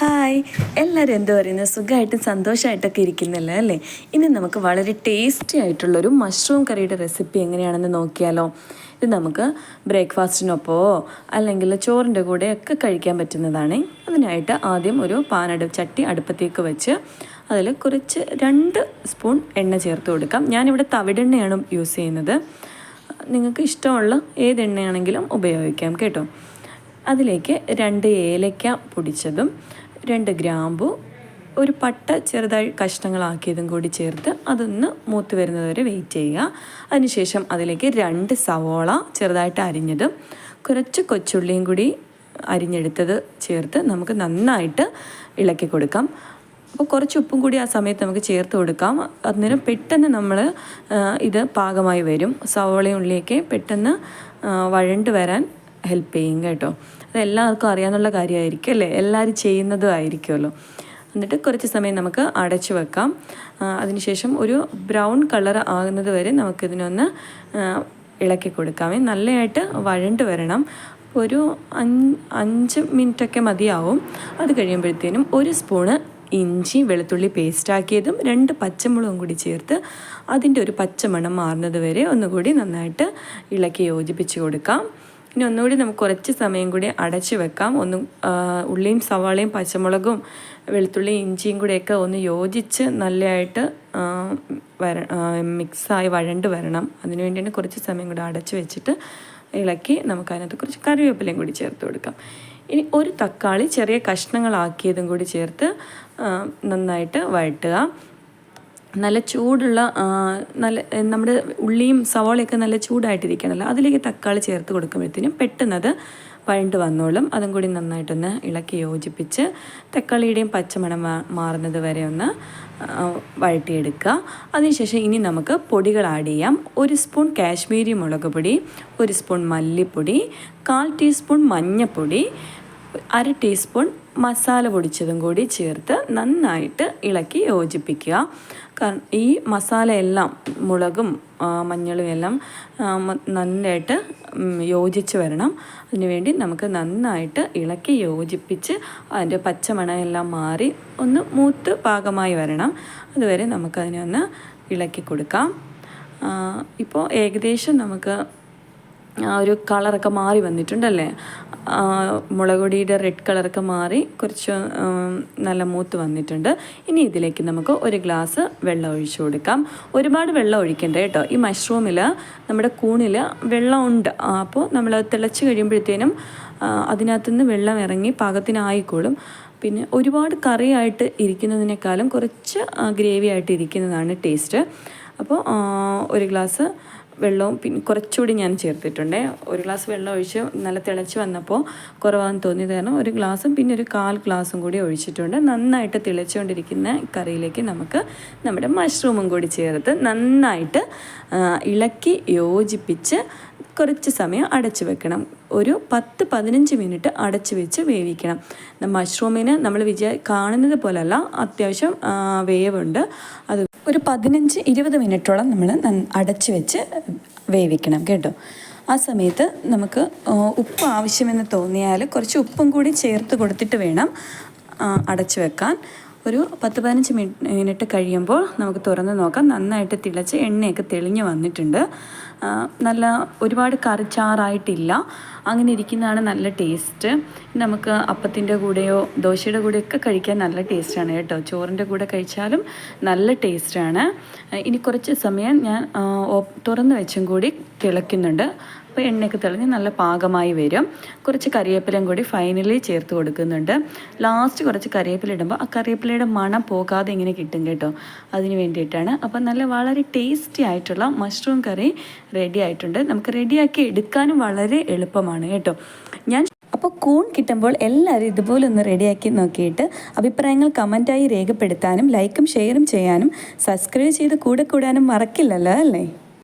Hi. എല്ലാവരും എന്താ പറയുന്നത് സുഖമായിട്ടും സന്തോഷമായിട്ടൊക്കെ ഇരിക്കുന്നില്ല അല്ലേ? ഇനി നമുക്ക് വളരെ ടേസ്റ്റി ആയിട്ടുള്ളൊരു മഷ്റൂം കറിയുടെ റെസിപ്പി എങ്ങനെയാണെന്ന് നോക്കിയാലോ. ഇത് നമുക്ക് ബ്രേക്ക്ഫാസ്റ്റിനൊപ്പമോ അല്ലെങ്കിൽ ചോറിന്റെ കൂടെ ഒക്കെ കഴിക്കാൻ പറ്റുന്നതാണ്. അതിനായിട്ട് ആദ്യം ഒരു പാനട ചട്ടി അടുപ്പത്തേക്ക് വെച്ച് അതിൽ കുറച്ച് രണ്ട് സ്പൂൺ എണ്ണ ചേർത്ത് കൊടുക്കാം. ഞാനിവിടെ തവിടെണ്ണയാണ് യൂസ് ചെയ്യുന്നത്. നിങ്ങൾക്ക് ഇഷ്ടമുള്ള ഏത് എണ്ണയാണെങ്കിലും ഉപയോഗിക്കാം കേട്ടോ. അതിലേക്ക് രണ്ട് ഏലക്ക പൊടിച്ചതും രണ്ട് ഗ്രാമ്പു ഒരു പട്ട ചെറുതായി കഷ്ണങ്ങളാക്കിയതും കൂടി ചേർത്ത് അതൊന്ന് മൂത്ത് വരുന്നതുവരെ വെയിറ്റ് ചെയ്യുക. അതിനുശേഷം അതിലേക്ക് രണ്ട് സവോള ചെറുതായിട്ട് അരിഞ്ഞതും കുറച്ച് കൊച്ചുള്ളിയും കൂടി അരിഞ്ഞെടുത്തത് ചേർത്ത് നമുക്ക് നന്നായിട്ട് ഇളക്കി കൊടുക്കാം. അപ്പോൾ കുറച്ച് ഉപ്പും കൂടി ആ സമയത്ത് നമുക്ക് ചേർത്ത് കൊടുക്കാം. അന്നേരം പെട്ടെന്ന് നമ്മൾ ഇത് പാകമായി വരും. സവോളയും ഉള്ളിയൊക്കെ പെട്ടെന്ന് വഴണ്ട് വരാൻ ഹെൽപ്പ് ചെയ്യും കേട്ടോ. അത് എല്ലാവർക്കും അറിയാവുന്ന കാര്യമായിരിക്കും അല്ലേ? എല്ലാവരും ചെയ്യുന്നതും ആയിരിക്കുമല്ലോ. എന്നിട്ട് കുറച്ച് സമയം നമുക്ക് അടച്ചു വെക്കാം. അതിനുശേഷം ഒരു ബ്രൗൺ കളർ ആകുന്നത് വരെ നമുക്കിതിനൊന്ന് ഇളക്കി കൊടുക്കാമേ നല്ലതായിട്ട് വഴണ്ട് വരണം. ഒരു അഞ്ച് മിനിറ്റൊക്കെ മതിയാവും. അത് കഴിയുമ്പോഴത്തേനും ഒരു സ്പൂണ് ഇഞ്ചി വെളുത്തുള്ളി പേസ്റ്റാക്കിയതും രണ്ട് പച്ചമുളകും കൂടി ചേർത്ത് അതിന്റെ ഒരു പച്ചമണം മാറുന്നത് വരെ ഒന്നുകൂടി നന്നായിട്ട് ഇളക്കി യോജിപ്പിച്ച് കൊടുക്കാം. ഇനി ഒന്നുകൂടി നമുക്ക് കുറച്ച് സമയം കൂടി അടച്ചു വെക്കാം. ഒന്ന് ഉള്ളിയും സവാളയും പച്ചമുളകും വെളുത്തുള്ളിയും ഇഞ്ചിയും കൂടെയൊക്കെ ഒന്ന് യോജിച്ച് നല്ലതായിട്ട് വര മിക്സായി വഴണ്ട് വരണം. അതിനു കുറച്ച് സമയം കൂടി അടച്ചു വെച്ചിട്ട് ഇളക്കി നമുക്ക് അതിനകത്ത് കുറച്ച് കറിവേപ്പിലയും കൂടി ചേർത്ത് കൊടുക്കാം. ഇനി ഒരു തക്കാളി ചെറിയ കഷ്ണങ്ങളാക്കിയതും കൂടി ചേർത്ത് നന്നായിട്ട് വഴട്ടുക. നല്ല ചൂടുള്ള നല്ല നമ്മുടെ ഉള്ളിയും സവാളയൊക്കെ നല്ല ചൂടായിട്ടിരിക്കണമല്ലോ അതിലേക്ക് തക്കാളി ചേർത്ത് കൊടുക്കുമ്പോഴത്തേനും പെട്ടെന്ന് അത് വഴണ്ട് വന്നോളും. അതും കൂടി നന്നായിട്ടൊന്ന് ഇളക്കി യോജിപ്പിച്ച് തക്കാളിയുടെയും പച്ചമണം മാറുന്നത് വരെ ഒന്ന് വഴട്ടിയെടുക്കുക അതിനുശേഷം ഇനി നമുക്ക് പൊടികൾ ആഡ് ചെയ്യാം. ഒരു സ്പൂൺ കാശ്മീരി മുളക് പൊടി ഒരു സ്പൂൺ മല്ലിപ്പൊടി കാൽ ടീസ്പൂൺ മഞ്ഞൾപ്പൊടി അര ടീസ്പൂൺ മസാല പൊടിച്ചതും കൂടി ചേർത്ത് നന്നായിട്ട് ഇളക്കി യോജിപ്പിക്കുക. കാരണം ഈ മസാലയെല്ലാം മുളകും മഞ്ഞളും എല്ലാം നന്നായിട്ട് യോജിച്ച് വരണം. അതിനുവേണ്ടി നമുക്ക് നന്നായിട്ട് ഇളക്കി യോജിപ്പിച്ച് അതിന്റെ പച്ചമണമെല്ലാം മാറി ഒന്ന് മൂത്ത് പാകമായി വരണം. അതുവരെ നമുക്കതിനെ ഒന്ന് ഇളക്കി കൊടുക്കാം. ഇപ്പോൾ ഏകദേശം നമുക്ക് ഒരു കളറൊക്കെ മാറി വന്നിട്ടുണ്ടല്ലേ? മുളകൊടിയുടെ റെഡ് കളറൊക്കെ മാറി കുറച്ച് നല്ല മൂത്ത് വന്നിട്ടുണ്ട്. ഇനി ഇതിലേക്ക് നമുക്ക് ഒരു ഗ്ലാസ് വെള്ളം ഒഴിച്ചു കൊടുക്കാം. ഒരുപാട് വെള്ളം ഒഴിക്കേണ്ട കേട്ടോ. ഈ മഷ്റൂമിൽ നമ്മുടെ കൂണിൽ വെള്ളമുണ്ട്. അപ്പോൾ നമ്മൾ തിളച്ച് കഴിയുമ്പോഴത്തേനും അതിനകത്തുനിന്ന് വെള്ളം ഇറങ്ങി പാകത്തിനായിക്കോളും. പിന്നെ ഒരുപാട് കറിയായിട്ട് ഇരിക്കുന്നതിനേക്കാളും കുറച്ച് ഗ്രേവി ആയിട്ട് ഇരിക്കുന്നതാണ് ടേസ്റ്റ് അപ്പോൾ ഒരു ഗ്ലാസ് വെള്ളവും പിന്നെ കുറച്ചുകൂടി ഞാൻ ചേർത്തിട്ടുണ്ട്. ഒരു ഗ്ലാസ് വെള്ളം ഒഴിച്ച് നല്ല തിളച്ച് വന്നപ്പോൾ കുറവാന്ന് തോന്നിയത് കാരണം ഒരു ഗ്ലാസും പിന്നെ ഒരു കാൽ ഗ്ലാസും കൂടി ഒഴിച്ചിട്ടുണ്ട്. നന്നായിട്ട് തിളച്ചുകൊണ്ടിരിക്കുന്ന കറിയിലേക്ക് നമുക്ക് നമ്മുടെ മഷ്റൂമും കൂടി ചേർത്ത് നന്നായിട്ട് ഇളക്കി യോജിപ്പിച്ച് കുറച്ച് സമയം അടച്ചു വെക്കണം. ഒരു പത്ത് പതിനഞ്ച് മിനിറ്റ് അടച്ചു വെച്ച് വേവിക്കണം. മഷ്റൂമിന് നമ്മൾ വിചാ കാണുന്നത് പോലല്ല അത്യാവശ്യം വേവുണ്ട്. അത് ഒരു പതിനഞ്ച് ഇരുപത് മിനിറ്റോളം നമ്മൾ അടച്ചു വെച്ച് വേവിക്കണം കേട്ടോ. ആ സമയത്ത് നമുക്ക് ഉപ്പ് ആവശ്യമെന്ന് തോന്നിയാൽ കുറച്ച് ഉപ്പും കൂടി ചേർത്ത് കൊടുത്തിട്ട് വേണം അടച്ചു വെക്കാൻ. ഒരു പത്ത് പതിനഞ്ച് മിനിറ്റ് കഴിയുമ്പോൾ നമുക്ക് തുറന്ന് നോക്കാം. നന്നായിട്ട് തിളച്ച് എണ്ണയൊക്കെ തെളിഞ്ഞ് വന്നിട്ടുണ്ട്. നല്ല ഒരുപാട് കറിച്ചാറായിട്ടില്ല. അങ്ങനെ ഇരിക്കുന്നതാണ് നല്ല ടേസ്റ്റ് നമുക്ക് അപ്പത്തിന്റെ കൂടെയോ ദോശയുടെ കൂടെയൊക്കെ കഴിക്കാൻ നല്ല ടേസ്റ്റാണ് കേട്ടോ. ചോറിന്റെ കൂടെ കഴിച്ചാലും നല്ല ടേസ്റ്റാണ് ഇനി കുറച്ച് സമയം ഞാൻ തുറന്ന് വെച്ചും കൂടി തിളയ്ക്കുന്നുണ്ട്. അപ്പോൾ എണ്ണയൊക്കെ തെളിഞ്ഞ് നല്ല പാകമായി വരും. കുറച്ച് കറിവേപ്പിലയും കൂടി ഫൈനലി ചേർത്ത് കൊടുക്കുന്നുണ്ട്. ലാസ്റ്റ് കുറച്ച് കറിവേപ്പില ഇടുമ്പോൾ ആ കറിവേപ്പിലയുടെ മണം പോകാതെ ഇങ്ങനെ കിട്ടും കേട്ടോ. അതിന് വേണ്ടിയിട്ടാണ്. അപ്പോൾ നല്ല വളരെ ടേസ്റ്റി ആയിട്ടുള്ള മഷ്റൂം കറി റെഡി ആയിട്ടുണ്ട്. നമുക്ക് റെഡിയാക്കി എടുക്കാനും വളരെ എളുപ്പമാണ് കേട്ടോ. ഞാൻ അപ്പോൾ കൂൺ കിട്ടുമ്പോൾ എല്ലാവരും ഇതുപോലെ ഒന്ന് റെഡിയാക്കി നോക്കിയിട്ട് അഭിപ്രായങ്ങൾ കമന്റായി രേഖപ്പെടുത്താനും ലൈക്കും ഷെയറും ചെയ്യാനും സബ്സ്ക്രൈബ് ചെയ്ത് കൂടെ കൂടാനും മറക്കില്ലല്ലോ അല്ലേ?